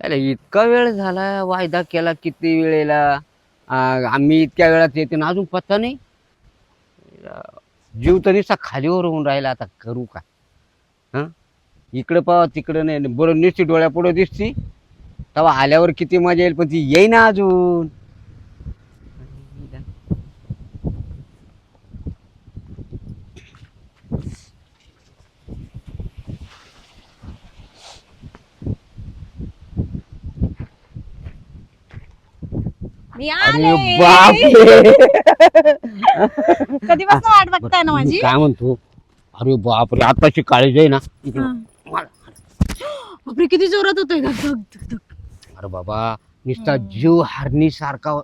अरे इतका वेळ झाला वायदा केला किती वेळेला? आ, आम्ही इतक्या वेळात येते ना अजून पत्ता नाही. जीव जीव तरीसा खालीवर होऊन राहिला आता करू का? हां? इकडं पाहा तिकडं नाही. बरं नुसती डोळ्यापुढं दिसती. तेव्हा आल्यावर किती मजा येईल पण ती येईना अजून. मी अरे आले. बापरे. कधीपासून वाट बघताय ना माझी? काय म्हणतो? अरे बापरे आताची काळजी आहे ना. इकडं. हा. बापरे किती जोरात होतोय धक धक धक धक. अरे बाबा नुसता जीव हारणी सारखा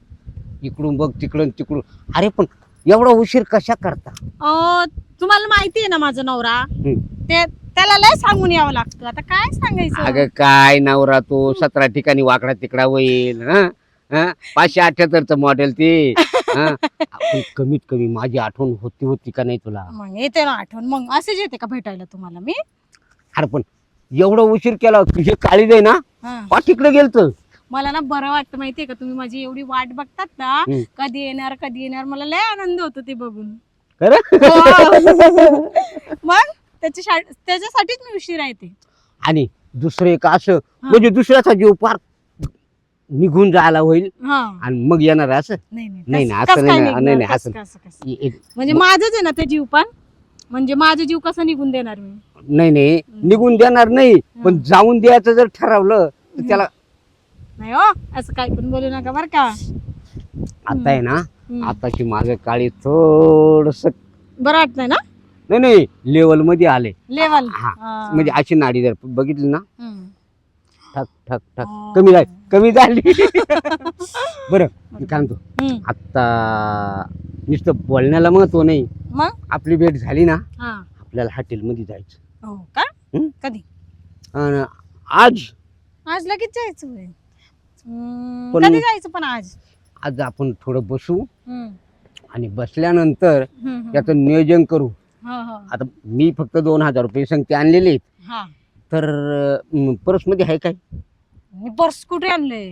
इकडून बघ तिकडून तिकडून. अरे पण एवढा उशीर कशा करता? अहो, तुम्हाला माहिती आहे ना माझा नवरा? हम्म. ते त्याला लय सांगून यावं लागतं. आता काय सांगायचं? अगं काय नवरा तो? सतरा ठिकाणी वाकडा तिकडा होईल हं? हं? पाचशे अठ्याहत्तरचं मॉडेल ते. हं? आपण कमीत कमी माझी आठवण होती होती का नाही तुला? मग येते ना आठवण. मग असेच येते का भेटायला तुम्हाला मी? अरे पण एवढा उशीर केला तुझे काळी जाई ना? हा. तिकडे गेलत. मला ना बरं वाटतं माहितीये का? तुम्ही माझी एवढी वाट बघतात ना हम्म. कधी येणार कधी येणार मला लय आनंद होतो ते बघून. खरं? हो. मग त्याच्या त्याच्यासाठीच मी उशिरा येते आणि दुसरं एक असं म्हणजे दुसऱ्याचा जीव पार निघून जायला होईल हा. आणि मग येणार असं? नाही नाही असं कसं नाही, काय नाही, निघणार? नाही, नाही, कसं- असं- कसं- कसं? इ- इ- म्हणजे माझंच आहे ना ते जीव पण. म्हणजे माझा जीव कसा निघून देणार मी? नाही नाही निघून देणार नाही पण जाऊन द्यायचं जर ठरवलं तर त्याला नाही हो असं काय पण बोलू नका बर का. आता आहे ना हम्म. आताची माझं काळी थोडस बरं वाटतंय ना? नाही नाही लेवलमध्ये आले. लेवल हा. म्हणजे अशी नाडी जर बघितली ना ठक ठक ठक. कमी झाली कमी झाली. बरं मी काय म्हणतो? आता नुसतं बोलण्याला महत्त्व नाही. मग? आपली भेट झाली ना हा. आपल्याला हॉटेलमध्ये जायचं. हो का? हम्म? कधी? आणि आज. आज लगेच जायचं होय. हम्म, पण- कधी जायचं पण आज? आज आपण थोडं बसू हम्म, आणि बसल्यानंतर हम्म, हम्म. त्याचं नियोजन करू. हा, हा, आता मी फक्त दोन हजार रुपये संगती आणलेले आहेत. हा. तर पर्समध्ये आहे काय? मी पर्स कुठे आणले?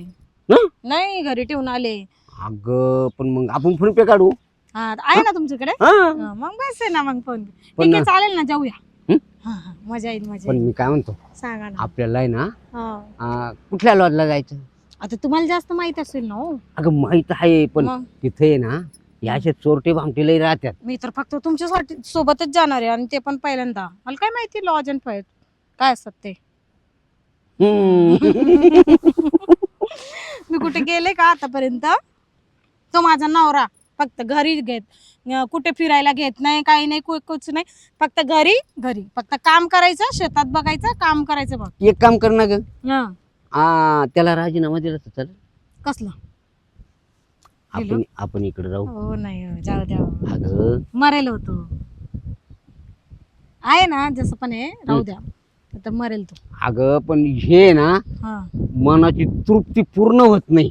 हं? नाही घरी ठेवून आले. अगं पण मग आपण फोन पे काढू. हा आहे ना तुमच्याकडे? हा. हा, मग बस आहे ना मग फोन पण- ठीक आहे चालेल ना जाऊया. हं? हा, हा, मजा येईल मजा पण येईल. मी काय म्हणतो सांगा ना. आपल्याला आहे ना हा. आ, कुठल्या लॉजला जायचं? आता तुम्हाला जास्त माहीत असेल ना हो. अगं माहीत आहे पण मग? तिथे आहे ना याचे चोरटे भामटे लई राहतात. मी तर फक्त तुमच्यासाठी सोबतच जाणार आहे आणि ते पण पहिल्यांदा. मला काय माहिती लॉज अँड फायर काय असतात ते. मी कुठे गेले का आतापर्यंत? तो माझा नवरा. फक्त घरी घेत कुठे फिरायला घेत नाही काही नाही कुछ नाही. फक्त घरी घरी. फक्त काम करायचं शेतात बघायचं काम करायचं बघ. एक काम कर ना ग. हं. आ, त्याला राजीनामा दिला तर चालेल. कसलं? आपण आपण इकडे राहू. हो नाही हो, जाऊ द्या हो. अगं. मरेल होतो आहे ना जसं पण आहे राहू द्या. तर मरेल तो. अगं पण हे ना हा. मनाची तृप्ती पूर्ण होत नाही.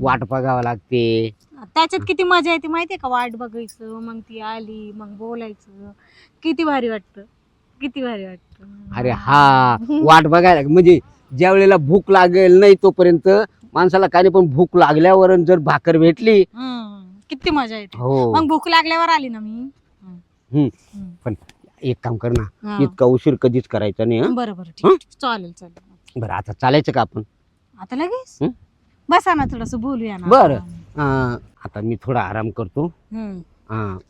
वाट बघावं लागते. त्याच्यात किती मजा येते माहितीये का? वाट बघायचं मग ती आली मग बोलायचं. किती भारी वाटतं. किती भारी वाटतं. अरे हा वाट बघायला म्हणजे ज्या वेळेला भूक लागेल नाही तोपर्यंत माणसाला काही पण भूक लागल्यावर जर भाकर भेटली. हम्म. किती मजा येते. हो. मग भूक लागल्यावर आली ना मी. हम्म. पण एक काम कर ना हा. इतका उशीर कधीच करायचा नाही हं? बरं बरं ठीक आहे, ठीक आहे. चालेल चालेल बरं आता चालायचं का आपण आता लगेच. बसा ना थोडस बोलूया ना बरं. अं, आता मी थोडा आराम करतो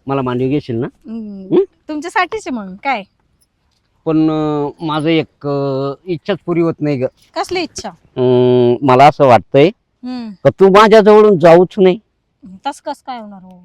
मला मांडवी घेशील ना? तुमच्यासाठीच आहे मग काय पण अं, माझं एक अं, इच्छाच पुरी होत नाही ग कसली इच्छा अं, मला असं वाटतंय हम्म. का तू माझ्या जवळून जाऊच नाही तस कस काय होणार हो?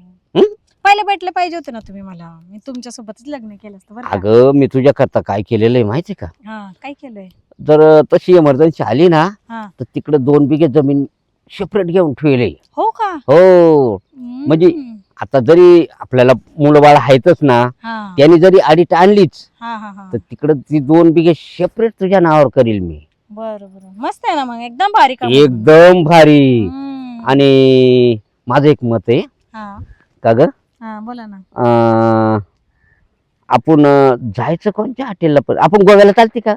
पहिले भेटले पाहिजे होते ना तुम्ही मला. मी तुमच्या सोबतच लग्न केलं असतं बरं का? अगं मी तुझ्या करता काय केलेलं आहे माहिती का? हा काय केलंय? जर तशी इमर्जन्सी आली ना हा. तर तिकडे दोन बिघे जमीन सेपरेट घेऊन ठेवले. हो का? हो. हम्म. म्हणजे- आता जरी आपल्याला मुलं बाळ आहेतच ना हा. त्यांनी जरी आडीट आणलीच हा हा हा. तर तिकडं ती दोन बिघे सेपरेट तुझ्या नावावर करील मी. बरं बरं. मस्त आहे ना मग एकदम भारी काम एकदम भारी. हम्म. आणि माझं एक मत आहे हा. का ग? हा बोला ना. अं, आपण अं, जायचं कोणत्या हॉटेलला पण? आपण गोव्याला चालते का?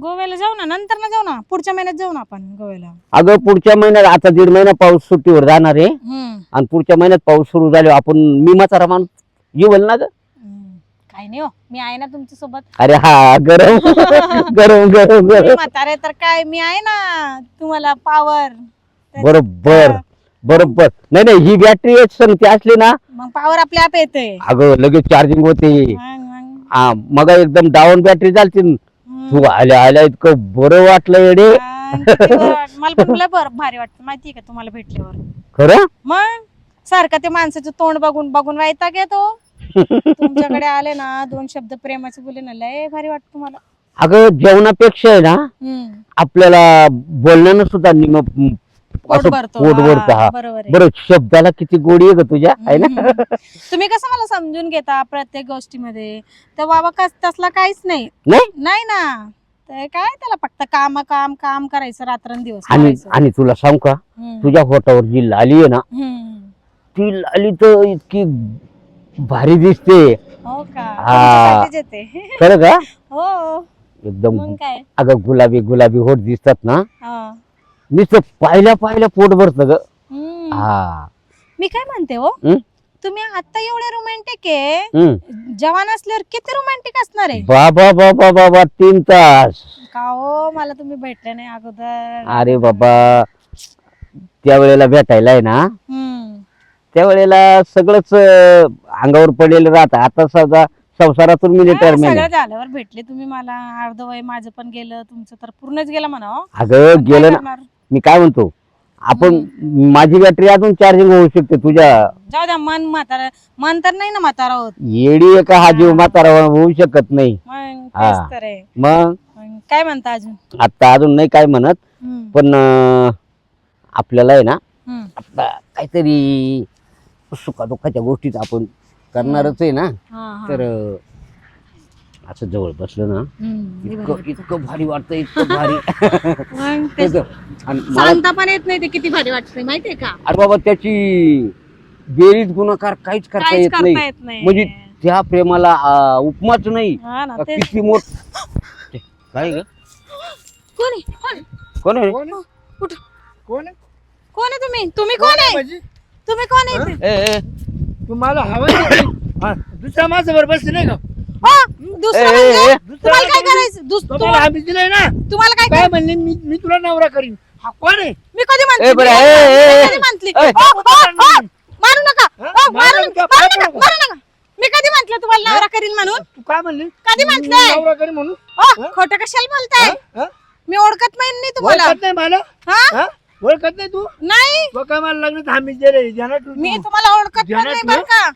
गोव्याला जाऊ ना नंतर ना जाऊ ना. पुढच्या महिन्यात जाऊ ना आपण गोव्याला. अगं पुढच्या महिन्यात आता दीड महिना पाऊस सुट्टीवर जाणार आहे. हम्म. आणि पुढच्या महिन्यात पाऊस सुरू झाल्यावर आपण मी म्हातारा माणूस येवल ना ग? हम्म. काही नाही हो. मी आहे ना तुमच्यासोबत. अरे हा गरम गरम गरम मी गरम म्हातारे तर काय मी आहे ना तुम्हाला पावर बरोबर. बरोबर. नाही नाही ही बॅटरी सांगते असली ना मग पावर आपल्या आप येते अगं लगेच चार्जिंग होते. हा मग एकदम डाऊन बॅटरी चालते. तू आल्या आल्या इतकं बरं वाटलं येडे. मला पण लय बरं भारी वाटतं. माहितीये का तुम्हाला भेटल्यावर? खरं? मग सारखं ते माणसाचं तोंड बघून बघून वैताग येतो तुमच्याकडे आले ना दोन शब्द प्रेमाचे बोले ना लय भारी वाटत तुम्हाला. अगं जेवणापेक्षा आहे ना. आपल्याला बोलण्यानं सुद्धा निम असं भरतो. पोट भरतं हा. बरोबर आहे. बरं शब्दाला किती गोडी आहे ग तुझ्या आहे ना? हम्म. तुम्ही कसं मला समजून घेता प्रत्येक गोष्टीमध्ये? तर बाबा कस तसला काहीच नाही. नाही? नाही ना. ते काय त्याला फक्त काम काम काम करायचं रात्रंदिवस आणि करायचं. आणि तुला सांग का? हम्म. तुझ्या होटावर जी लाली आहे ना हम्म. ती लाली तर इतकी भारी दिसते. हो का? हा. तुमच्यासाठीच येते. खरं का? हो. एकदम मग काय? अगं गुलाबी गुलाबी होट दिसतात ना. हा. नुसतं पाहिल्या पाहिल्या पोट भरत ग. हम्म. हा. मी काय म्हणते हो? हम्म? तुम्ही आता एवढे रोमॅन्टिक आहे. हम्म. जवान असल्यावर किती रोमॅन्टिक असणार आहे? बाबा बाबा बाबा तीन तास. का हो? मला तुम्ही भेटले नाही अगोदर. अरे बाबा त्या वेळेला भेटायला आहे ना? हम्म. त्या वेळेला सगळंच अं, अंगावर पडलेलं राहतं. आता सगळा संसारातून मी हा, रिटायरमेंट सगळं झाल्यावर भेटले तुम्ही मला. अर्ध वय माझं पण गेलं. तुमचं तर पूर्णच गेलं म्हणा हो. अगं पण काय गेलं ना. करणार? मी काय म्हणतो? आपण माझी बॅटरी अजून चार्जिंग होऊ शकते तुझ्या. जाऊ द्या मन म्हातारा मन तर नाही ना म्हातारा होत. येडी एका हा जीव म्हातारा होऊ शकत नाही. मग हा. तेच तर आहे. मग? मग काय म्हणता अजून? आता अजून नाही काय म्हणत हम्म. पण अं, आपल्याला आहे ना हम्म. आता काहीतरी सुखादुःखाच्या गोष्टीत आपण करणारच आहे ना. हा, हा. तर अं, असं जवळ बसलं ना इतकं. इतकं भारी वाटतं इतकं भारी. आणि मला सांगता पण येत नाही ते किती भारी वाटतंय माहितीये का? अरे बाबा त्याची बेरीज गुणाकार काहीच करता काहीच येत करता नाही. येत नाही. म्हणजे त्या प्रेमाला उपमाच नाही. हा ना का तेच. किती मोठ ते, काय ग? कोणी कोण? कोण आहे रे? कोण आहे? कुठं? कोण आहे? कोण आहे तुम्ही? तुम्ही कोण आहे? म्हणजे तुम्ही कोण आहे ते? ए, ए, तुम्हाला हवं हा, दुसऱ्या माझ्यावर बसले नाही का? हा, दुसरं ए, म्हणजे? ए. तुम्हाला काय करायचं? दुस- तुम्हाला तुम्हाला आम्ही दिलंय ना. तुम्हाला काय काय म्हणले? मी मी तुला नवरा करीन. हा कोण आहे? मी कधी ए, म्हणते बरं, मी ए, ए, ए. कधी म्हणली ए. ओ, ओ, ओ, मारू नका. हा? ओ, मारू मारू नका नका, मारू नका मारू मारू नका. मी कधी म्हंटल तुम्हाला नवरा करीन म्हणून? तू काय म्हणली? कधी मी म्हंटलय? नवरा करीन म्हणून? ओ खोटं कशाला बोलताय? हा? मी ओळखत नाही नाही तुम्हाला. ओळखत नाही मला? हा? हा? ओळखत नाही तू? नाही. तो काय मला लग्न आम्ही दिले ध्यानात ठेव मी तू. तुम्हाला ओळखत पण नाही. बरं का.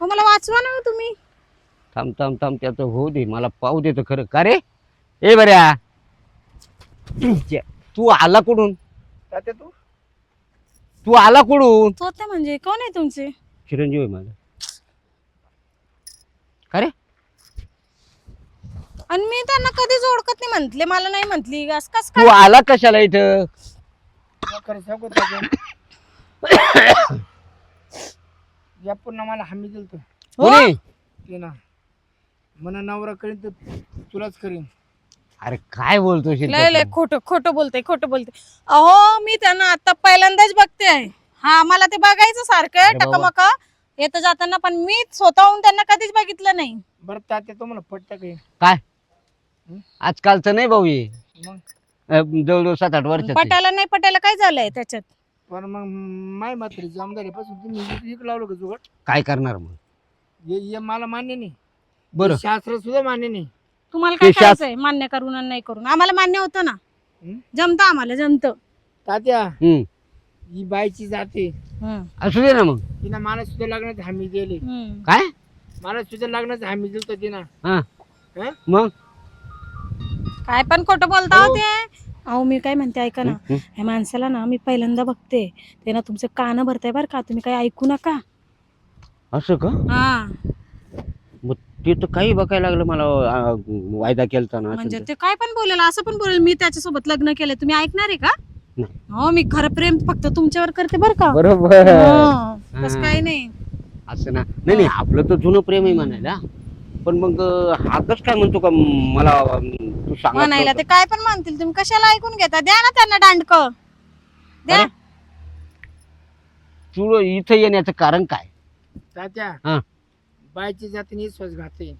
हो, मला वाचवा ना हो तुम्ही. थांब थांब थांब त्याचं होऊ दे. मला पाहू देतो खरं. का रे? ए बऱ्या. तू आला कुठून? तात्या तू? तू आला कुठून? तो ते म्हणजे कोण आहे तुमचे? चिरंजीव आहे माझा. का रे? आणि मी त्यांना कधीच ओळखत नाही म्हंटले. मला नाही म्हंटली. असं कस तू आला कशाला इथं? खरं सांगू तात्या? या पुन्हा मला हमी दिल तो कोणी? ते ना. मना नवरा करीन तर तुलाच करीन. अरे काय बोलतो लय लय खोटं खोटं बोलते खोटं बोलते अहो मी त्यांना आता पहिल्यांदाच बघते हा मला ते बघायचं सारखं अरे बाबा. टकमक. येतं जाताना पण मी स्वतःहून त्यांना कधीच बघितलं नाही. बरं तात्या तुम्हाला पटतं काही काय? आजकालचं नाही भाऊ हे. मग? अं, जवळजवळ सात आठ वर्षाचं आहे. पटायला नाही पटायला काय झालंय त्याच्यात? पण मग माय मात्र जमदारीपासून तुम्ही इक- इक लावलं का जुगाड? काय करणार मग? हे हे मला मान्य नाही. बरं. शास्त्र सुद्धा मान्य नाही. तुम्हाला काय ते शास- करायचंय? मान्य करून आणि नाही करून. आम्हाला मान्य होतं ना. हं? जमतं आम्हाला जमतं. तात्या हम्म. ही बायची जाते. हं, असू दे ना मग. तिनं मला सुद्धा लग्नात हमी दिली हं. काय? मला सुद्धा लग्नात हमी दिलं तिनं. हा. हं? मग? काय पण खोटं बोलता हो. ते अहो मी काय म्हणते ऐका ना? ह्या माणसाला ना मी पहिल्यांदा बघते. ते ना तुमचे कान भरताय बरं का तुम्ही काही ऐकू नका. असं का? हा. मग ते तर काही बघायला लागलं मला वायदा केलता ना म्हणजे असं ते काय पण बोलेल असं पण बोलेल मी त्याच्यासोबत लग्न केलं तुम्ही ऐकणार आहे का? नाही. हो मी खरं प्रेम फक्त तुमच्यावर करते बरं का. बरोबर. हा. काही नाही. असं ना. नाही नाही आपलं तर जुनं प्रेम आहे म्हणायला. पण मग हाकच काय म्हणतो का मला तू म्हणायला ते काय पण म्हणतील तुम्ही कशाला ऐकून घेता? द्या ना त्यांना दांडक. द्या. अरे? तू इथं येण्याचं कारण काय? तात्या हा. बायची जातीने विश्वास घाते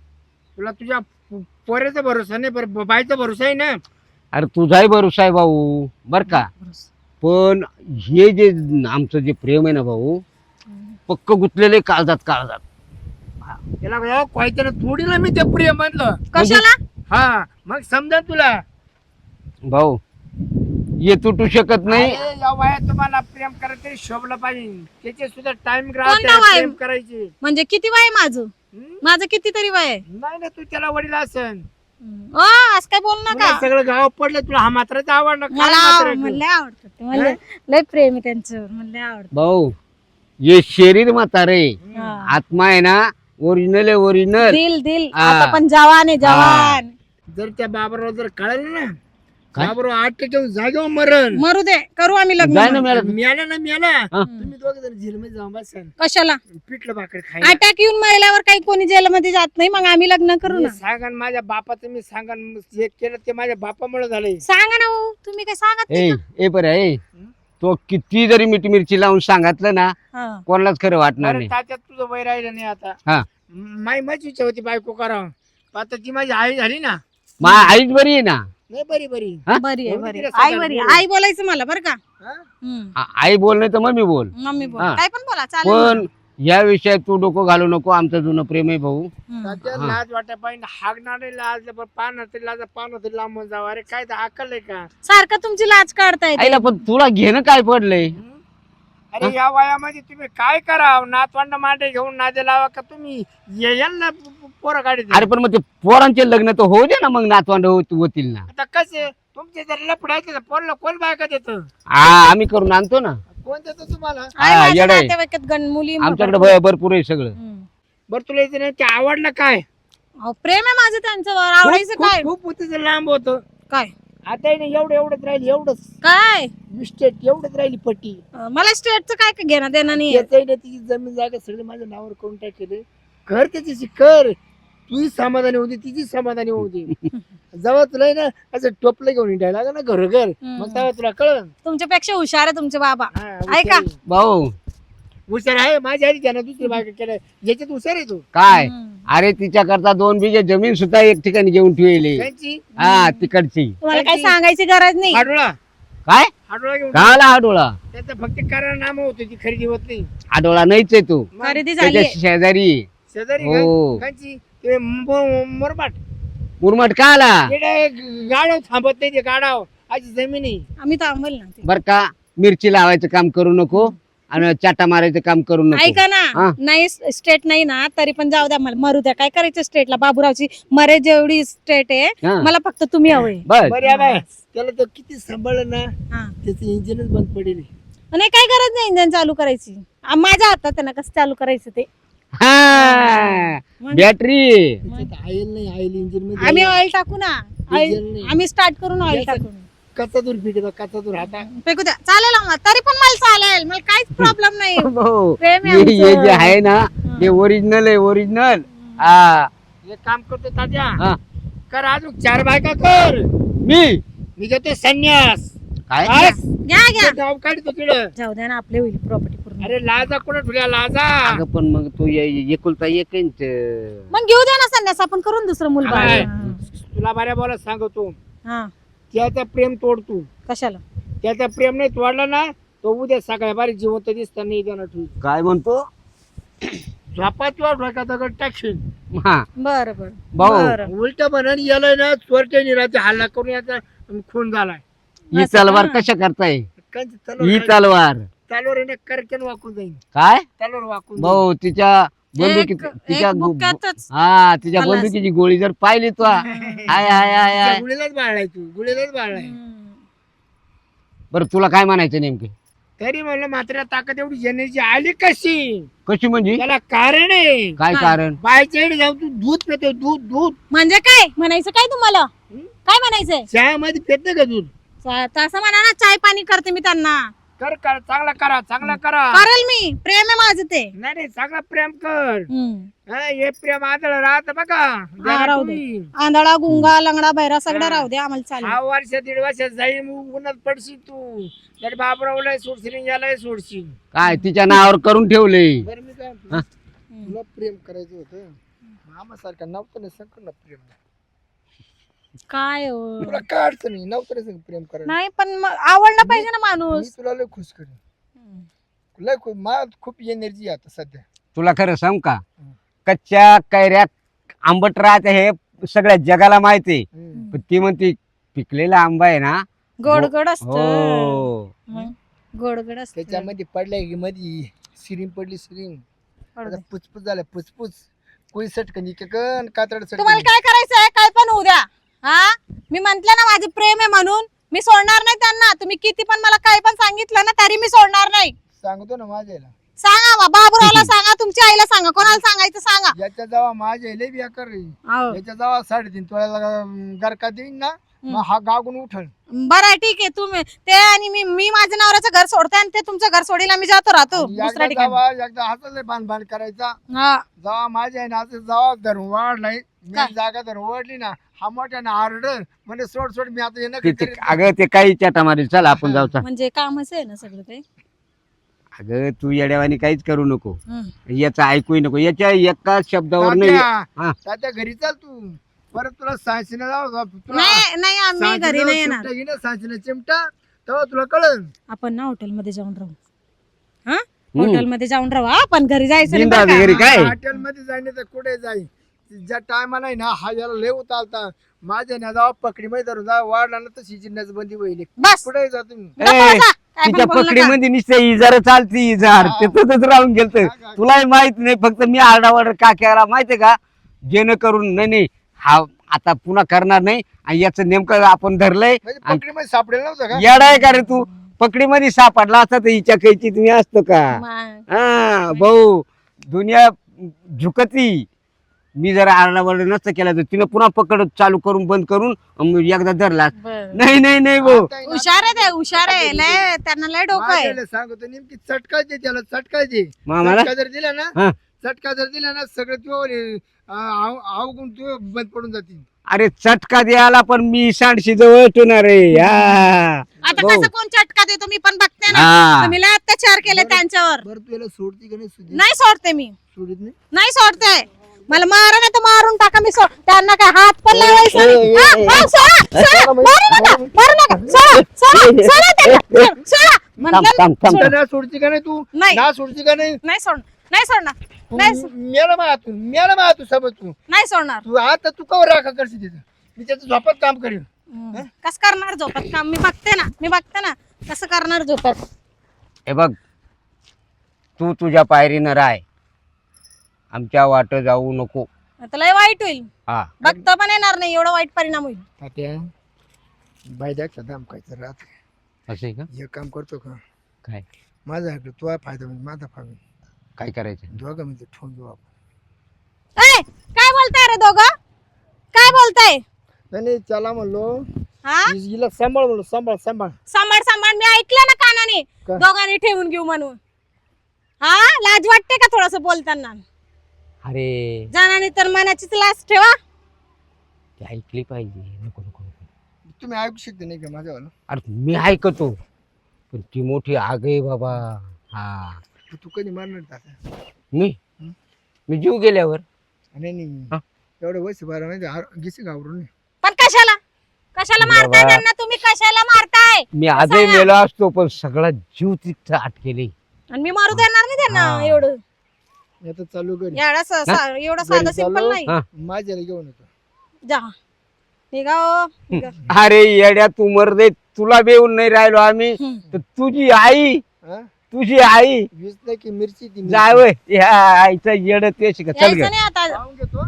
तुला तुझ्या पो- पोऱ्याचा भरोसा नाही बरं बायचा भरोसा आहे ना? अरे तुझाही भरोसा आहे भाऊ बर का? पण हे जे आमचं जे प्रेम आहे ना भाऊ पक्क गुंतलेले काळजात काळजात. त्याला बघा, कोयत्यानं थोडीला मी ते प्रिय म्हणलं कशाला? हा मग समजा तुला. भाऊ ये तुटू शकत नाही. अरे, या वयात तुम्हाला प्रेम करायचं तरी शोभलं पाहिजे. त्याचे सुद्धा टाइम कोणता वय? प्रेम करायचे. म्हणजे किती वय आहे माझं? माझं किती तरी वय आहे? नाही ना तू त्याला वडील असन. ओ असं काय बोल तुला नका सगळं गाव पडलं तुला हा मात्राचा आवडला काय मला म्हातारं आव- तू? मला लय आवडतं. मला लय- प्रेम आहे त्यांच्यावर मला आवडतं. भाऊ ये शरीर म्हातारे हा. आत्मा आहे ना ओरिजिनल आहे ओरिजिनल दिल दिल. हा. आता पण जवान आहे जवान. जर त्या बाबराव जर कळलं ना काय? बाबराव आठ ठेवून जागेवर मरण. मरू दे. करू आम्ही जाय लग्न ना मॅडम. मिळाला ना मिळाला हा. तुम्ही दोघे जण झिलमध्ये जाऊन बसा. कशाला? पिठलं भाकर खायला. अटॅक येऊन महिलावर काही कोणी जेलमध्ये जात नाही मग आम्ही लग्न करू मी ना. सांगा ना माझ्या बापाचं मी सांगा ना, जे केलं ते माझ्या बापामुळे झालंय. सांगा ना भाऊ. तुम्ही काय सांगत ए ए बरं ए. तो किती जरी मीठ मिरची लावून सांगितलं ना हा. कोणालाच खरं वाटणार अरे नाही तात्यात तुझं वय राहिलं नाही आता हा माई माझी इच्छा होती बायको करावं पण आता ती माझी आई झाली ना मा आईच बरी आहे ना नाही बरी बरी हा? बरी आहे म्हणून बरी तिला आहे. आई बरी आहे. आई बोलायचं मला बरं का हा? हम्म. आ- आई बोल नाही तर मम्मी बोल मम्मी बोल हा. काय पण बोला चालेल पण या विषयात तू डोकं घालू नको आमचं जुनं प्रेम आहे भाऊ. हा. लाज वाटा पाहिजे हागणार लाज पण पाहणार तरी लाज पाहणार तरी लांबून जावं. अरे काय ते अक्कल आहे का? सारखं तुमची लाज काढताय आईला पण तुला घेणं काय पडलंय? हं? अरे या वयामध्ये तुम्ही काय कराव? नातवंड मांडे घेऊन नादे लावा का तुम्ही? येईल ना प- प- पोरं गाडी अरे पण मग ते पोरांचे लग्न तर होऊ दे ना मग नातवंड होत- होतील ना. आता कसे? तुमचे जर लफडायचे पोरला कोण बायका देत हा आम्ही करून आणतो ना. कोण देतो तुम्हाला? आहे हा, माझ्या येडं आहे. नातेवाईकात गण मुली आमच्याकडे भरपूर आहे सगळं. हम्म. बरं तुला इथे नाही ते आवडलं काय? अहो, प्रेम आहे माझं त्यांच्यावर आवडायचं खूप- काय? खूप खूप तिचं लांब होतं. काय? आता नाही एवढं एवढंच राहिली एवढंच. काय? मिस्टेक एवढंच राहिली पट्टी. अं, मला स्टेटचं काय काय घेणं देणं नाही ना तिची जमीन जागा सगळी माझ्या नावावर करून टाकले कर त्याची कर. तुझी समाधानी होती तिची समाधानी होती. जेव्हा तुला आहे ना असं टोपलं घेऊन हिंडायला लागलं ना घर घर. मग तेव्हा तुला कळ तुमच्यापेक्षा हुशार आहे तुमचे बाबा. ऐका. भाऊ. हुशार आहे माझ्या आधी त्यानं दुसरी बायका केलं. याच्यात हुशार आहे तू. काय. अरे तिच्या करता दोन बिघे जमीन सुद्धा एक ठिकाणी घेऊन ठेवली. त्यांची? हा तिकडची. तुम्हाला काही सांगायची गरज नाही. हाडोळा. काय? हाडोळा घेऊन काला हा डोळा त्याचं फक्त कारण नाम होतं ती खरेदी होत नाही. हा डोळा नाहीच आहे तू. मग? खरेदी झाली शेजारी आहे. शेजारी. हो. का? कांची? ते म- मोरबाट मुरमट का आला? गाडव थांबत नाही ते गाडाव अशी जमीन आहे. आम्ही थांबल ना ते. बर का मिरची लावायचं काम करू नको आणि चाटा मारायचं काम करू नको. ऐका ना हा. नाही स्टेट नाही ना तरी पण जाऊ द्या मला मरू द्या. काय करायचं स्टेटला बाबूरावची मरे जेवढी स्टेट आहे हा. मला फक्त तुम्ही हवे बस. बरं या बाय त्याला तो किती सांभाळलं ना हा. त्याचं इंजिनच बंद पडेल. नाही काय गरज नाही इंजन चालू करायची. आ, माझ्या हातात आहे ना कसं चालू करायचं ते? हा? बॅटरी आईल नाही आईल इंजिनमध्ये. आम्ही ऑइल टाकू ना. ऑइल नाही. आम्ही स्टार्ट करून ऑइल टाकू. कच्चा दूर फिटे कच्चा दूर हाता. फेकू द्या. चालेल आम्हाला तरी पण मला चालेल. मला काहीच प्रॉब्लेम नाही. भाऊ प्रेम आहे हो. हे आमचं. जे आहे ना हे. ओरिजिनल आहे ओरिजिनल हा. एक काम करतो तात्या. हा. कर अजून चार बायका कर. मी? मी घेतो संन्यास. काय? बस. घ्या घ्या. गाव काढतो तिकडं. जाऊ द्या ना आपले होईल प्रॉपर्टी अरे लाजा कोणा ठुल्या लाजा? अगं पण मग तू ये- एकुलता एक आहे न ते. मग घेऊ द्या ना संन्यास आपण करून दुसरं मुलगा काय? तुला बऱ्या बोला सांगतो. हा. त्याचा प्रेम तोड तू. कशाला? त्याचा प्रेम नाही तोडला ना तो उद्या सकाळी बारी जिवंत दिसता नाही देणार तू काय म्हणतो? झोपात किंवा डोक्यात दगड टाकशील? हा. बरं बरं. भाऊ. बरं. उलट म्हणून याला ना चोरट्या निराचे हल्ला करून याचा खून झालाय. ही तलवार? कशा करताय? ही तलवार. तलवार तलवार आहे ना करकेन वाकून जाईल काय? तलवार वाकून. भाऊ तिच्या बंदुकी एक- तिच्या एक गो- बुक्क्यातच हा तिच्या खलास. बंदुकीची गोळी जर पाहिली तो. हाय हाय हाय त्या हाय. गुळीलाच बाळलाय तू. गुळीलाच बाळलाय हम्म. बरं तुला काय म्हणायचं नेमके? तरी म्हणलं मात्र ताकद एवढी एनर्जी आली कशी? कशी म्हणजे? त्याला कारण आहे. काय? कारण? बायच्या इकडे जाऊन तू दूध पितो दूध दूध. म्हणजे काय? म्हणायचं काय तुम्हाला? हं? काय म्हणायचंय? चहामध्ये पित का दूध? चा- तसं म्हणा ना चाय पाणी करते मी त्यांना. कर कर चांगला करा चांगला करा. करेल मी. प्रेम आहे माझं ते. नाही नाही चांगला प्रेम कर. हम्म. हा, हे प्रेम आदळ राहत बघा. जरा राहू दे. तुम्ही. आंधळा गुंगा लंगडा बैरा सगळं. राहू दे आम्हाला चालेल. हा वर्ष दीड वर्ष जाईल मग उन्हात पडशील तू. तर बाबरावला सोडशील याला सोडशील. काय तिच्या नावावर करून ठेवले. बरं मी काय म्हणतो, हा? तुला प्रेम करायचं होतं. मामासारखा नव्हतं नाही संकट ना प्रेम काय हो? तुला काय अडचण नाही संग प्रेम करायला. नाही पण मग आवडलं पाहिजे ना मी माणूस तुला लय खुश करेन. लय खुश मला खूप एनर्जी आता सध्या. तुला खरं सांग का? कच्च्या कैऱ्या आंबट राहते हे सगळ्या जगाला माहिती आहे. हम्म. पण ती म्हणती पिकलेला आंबा आहे ना गोड गोड असत. हो. गोड गोड असत. त्याच्यामध्ये पडल्या की मध्ये सिरीम पडली सिरीम आता पुचपुच झालं पुचपुच कोळी सटकन कन कातड तुम्हाला काय करायचंय? काय पण होऊ द्या. हा? मी म्हंटल ना माझं प्रेम आहे म्हणून. मी सोडणार नाही त्यांना. तुम्ही किती पण मला काय पण सांगितलं ना तरी मी सोडणार नाही. सांगतो ना माझ्या आईला. सांगा बा- बाबूरावला सांगा तुमच्या आईला सांगा कोणाला सांगायचं सांगा. याच्या जावा माझ्या लय बिया कर. याच्या जावा साडेतीन तोळ्याला गरका देईन ना मग हा गागून उठल. बरं आहे ठीक आहे तुम्ही ते आणि मी मी माझ्या नवऱ्याचं घर सोडते आणि ते तुमचं घर सोडील आम्ही जातो राहतो. एकदा दुसऱ्या ठिकाणी. जावा एकदा हाताला बांध बांध करायचा. हा. जावा माझ्या आहे ना असं जावा धरून वाढलाय. मी काय? जागा धरून वाढली ना हा मोठ्या ना आरडर म्हणजे सोड सोड मी आता नक्की किती करीत अगं ते काही चाटा मारेल चल आपण जाऊ चल. म्हणजे कामच आहे ना सगळं ते अगं तू येड्यावानी काहीच करू नको. याचं ऐकूही नको. याच्या एका शब्दावर नाही. हा. तात्या तात्या घरी चाल तू. परत तुला सांचीला जाऊ तुला नाही नाही आम्ही घरी नाही येणार. चिमटा सांचीला चिमटा. तेव्हा तुला कळल. आपण ना हॉटेलमध्ये जाऊन राहू. हा. हॉटेलमध्ये जाऊन राहू. हा पण घरी जायचं नाही बिनधास्त बरं का? घरी काय? हॉटेल मध्ये जाईन तर कुठे जाईल ज्या टायमाला आहे ना हा याला लय उतारता. माझ्या ना जावा पकडी मध्ये धरून जा वाढला ना तर शिची नजबंदी होईल. बस. कुठे जा तुम्ही. काय पण बोलू नका. पकडीमध्ये नुसते इजार चालती इजार. हा. तिथंच राहून गेलत. हा. तुलाही माहीत नाही फक्त मी आरडावाडर का केला माहितीये का? जेणेकरून नाही नाही हा आता पुन्हा करणार नाही. आणि याचं नेमकं आपण धरलंय. म्हणजे पकडी मध्ये सापडेल नव्हतं का? येडा आहे का रे तू? पकडीमध्ये सापडला असता तर हिच्या कैची तुम्ही असतो का? हा भाऊ दुनिया झुकती. मी जर आरडावाडर नसतं केला तर तिनं पुन्हा पकड चालू करून बंद करून अं एकदा धरला. बरं. नाही नाही नाही भाऊ. आता हुशार आहे ते हुशार आहे. लय त्यांना लय डोकं आहे. सांगतो नेमकी चटकायचे त्याला चटकायचे. मामाला? चटका जर दिला ना हा. चटका जर दिला ना सगळं तू अवगुण तू बंद पडून जातील. अरे चटका द्यायला पण मी सांडशी जवळ ठेवणार आहे हा. आता भाऊ. कसं कोण चटका देतो मी पण बघते ना. तुम्ही लय अत्याचार केले त्यांच्यावर. बरं तू याला सोडती का नाही सुधी नाही सोडते मी. सोडित नाही? नाही सोडते. मला मारा नाही तर मारून टाका मी सोड त्यांना काय हात पण लावायचा नाही. हा, हा, सोडा, सोडा, मारू नका, मारू नका, सोडा, सोडा, सोडा त्यांना, सोड, सोडा. म्हणलं थांब ना, थांब ना का नाही तू? नाही. ना सोडती का नाही? नाही सोड नाही सोडणार. नाही सो- मेला मा तू मेला मा तू समज तू. नाही सोडणार. तू आता तू कवर राखा करशील तिथं? मी त्याचं झोपात काम करेन. कस करणार झोपत काम? मी बघते ना मी बघते ना. कसं करणार झोपत? हे बघ तू तुझ्या पायरीनं राय आमच्या वाट जाऊ नको. आता लय वाईट होईल. हा. बघता पण येणार नाही एवढा वाईट परिणाम होईल. तात्या दाम खायचं राहत. असं आहे का? हे काम करतो का? काय? माझा ऐकलं तुझा फायदा होईल माझा फायदा. होईल. काय करायचं? दोघं म्हणजे ठेवून घेऊ आपण. ए, काय बोलताय रे दोघं? काय बोलताय? नाही नाही चला म्हणलो. हा? हि- हिला सांभाळ म्हणलो सांभाळ सांभाळ. सांभाळ सांभाळ. मी ऐकलं ना कानाने. का? दोघांनी ठेवून घेऊ म्हणून. हा? लाज वाटते का थोडस बोलताना? अरे. जाणाने तर मनाचीच लाज ठेवा. ती ऐकली पाहिजे. नको नको नको. तुम्ही ऐकू शकते नाही का माझ्यावाला? अरे मी ऐकतो. पण ती मोठी आग आहे बाबा. हा. तू कधी मारणार तात्या मी? हं? मी जीव गेल्यावर? नाही हा? नाही एवढं वैसे बारा नाही गिसी घाबरून नाही पण कशाला? कशाला मारताय बाबा. त्यांना? तुम्ही कशाला मारताय? मी आजही मेलो असतो पण सगळा जीव तिथं अटकेले. आणि मी मारू देणार नाही त्यांना हा. एवढं. आता चालू करी. एवढं स- सा- एवढं साधं घरी सिंपल चाललो. नाही. हा. माझ्याला घेऊन येतो. जा. निघा हो, निघा. अरे येड्या तू मरदे तुला बेऊन नाही राहिलो आम्ही. हम्म. तर तुझी आई हा? तुझी आई. वीस नाही की मिरची ती मिरची. जाय वय या आईचं येड ते शिका चल यायचं ग. नाही आता. जाऊन घेतो.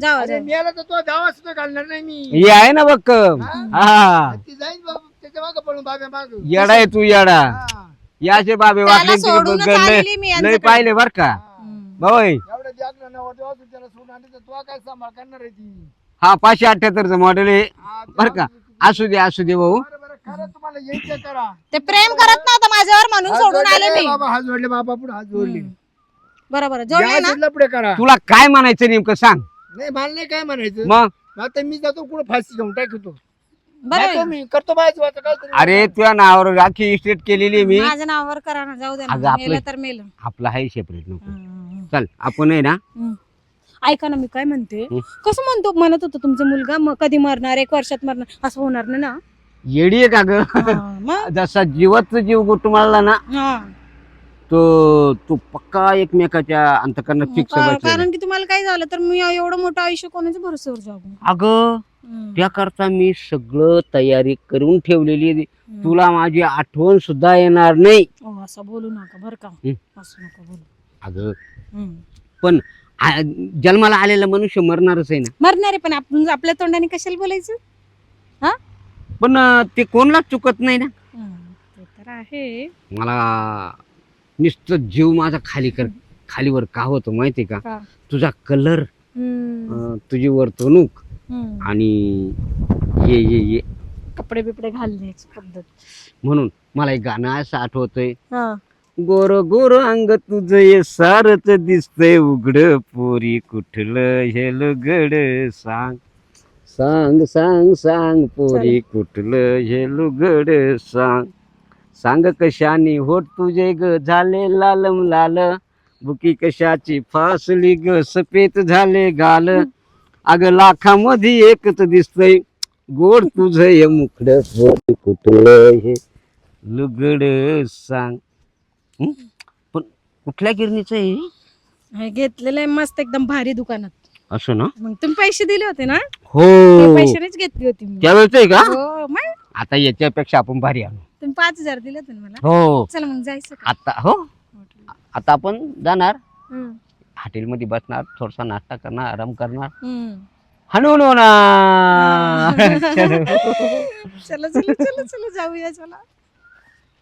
जावा अरे जावा. मेला तर तो धावा सुद्धा घालणार नाही मी. हे आहे ना हा? ती जाईल बाबा त्याच्या मागं पडून बाबा माग. येडा आहे तू येडा. याचे बाबे त्याला वाटले सोडूनच आलेली मी लय यांच्याकडे. पाहिले बर का. भाऊ एवढं जागलं ना वाटतं वाटतं त्याला सोडून तर तो काय सांभाळ करणार आहे ती? हा पाचशे अठ्याहत्तरचं मॉडेल आहे. हा, ते बर का? असू दे असू दे भाऊ. बरं, तुम्हाला यायचं करा. ते प्रेम करत नव्हतं माझ्यावर म्हणून हात सोडून जोडले आले मी. बाबा हात जोडले बाबा पुढे हात जोडले. बरोबर जोडले ना. पुढे करा. तुला काय म्हणायचं नेमकं सांग. नाही मला नाही काय म्हणायचं. मग? आता मी जातो कुठं फाशी घेऊन टाकतो. मी करतो माझं वाचं काय तरी. अरे तुझ्या नावावर राखी इस्टेट केलेली आहे मी माझ्या नावावर करा ना जाऊ दे अगं, ना आपलं- मेलं तर मेलं आपला आहे सेपरेट नको हम्म. चल आपण आहे ना हम्म. ऐका ना मी काय म्हणते हम्म. कसं म्हणतो म्हणत होतो तुमचा मुलगा कधी मरणार एक वर्षात मरणार असं होणार नाही ना येडी आहे का ग हा, मग जसा जीवात जीव गुटमाळला ना हा. तो तो पक्का एकमेकाच्या अंतकरणात फिक्स का- बसलेला. कारण की तुम्हाला काय झालं तर मी एवढं मोठं आयुष्य कोणाच्या भरोश्यावर जाऊ अगं त्याकरता मी सगळं तयारी करून ठेवलेली आहे. तुला माझी आठवण सुद्धा येणार नाही. ओ, असं बोलू नका बरं का. हम्म. असं नका बोलू. अगं हम्म. पण आ- जन्माला आलेला मनुष्य मरणारच आहे ना. मरणारे पण आपण आपल्या तोंडाने कशाला बोलायचं? पण अं, ते कोणालाच चुकत नाही ना. हम्म, ते तर आहे. मला नुसतं जीव माझा खाली कर खालीवर का होतो माहिती का? का? तुझा कलर तुझी वर्तणूक हम्म. आणि ये ये ये. कपडे बिपडे घालण्याची पद्धत. म्हणून मला एक गाणं असं आठवतंय. हा. गोर गोर अंग तुझं ये सारच दिसतंय. उघड पोरी कुठलं हे लुगड सांग. सांग सांग सांग पोरी कुठलं हे लुगड सांग. सांग कशानी होत तुझे ग? झाले लालम लाल. बुकी कशाची फासली ग? सफेद झाले गाल. अग लाखामध्ये एकच दिसतंय. गोड तुझं हे मुखड कुठलं हे. लुगड सांग. हं? पण कुठल्या गिरणीचं आहे हे? हे घेतलेलं आहे मस्त एकदम भारी दुकानात. असं ना? मग तुम्ही पैसे दिले होते ना? हो. पैशानेच घेतली होती मी. त्यावेळेच आहे का? हो मग. आता याच्यापेक्षा आपण भारी आणू तुम्ही पाच हजार दिले होते ना मला? हो. चला मग जायचं का? आता हो. आता आपण जाणार. हम्म, हॉटेलमध्ये बसणार थोडासा नाश्ता करणार आराम करणार. हम्म. हनुन होणार चला चला चला चला जाऊया चला.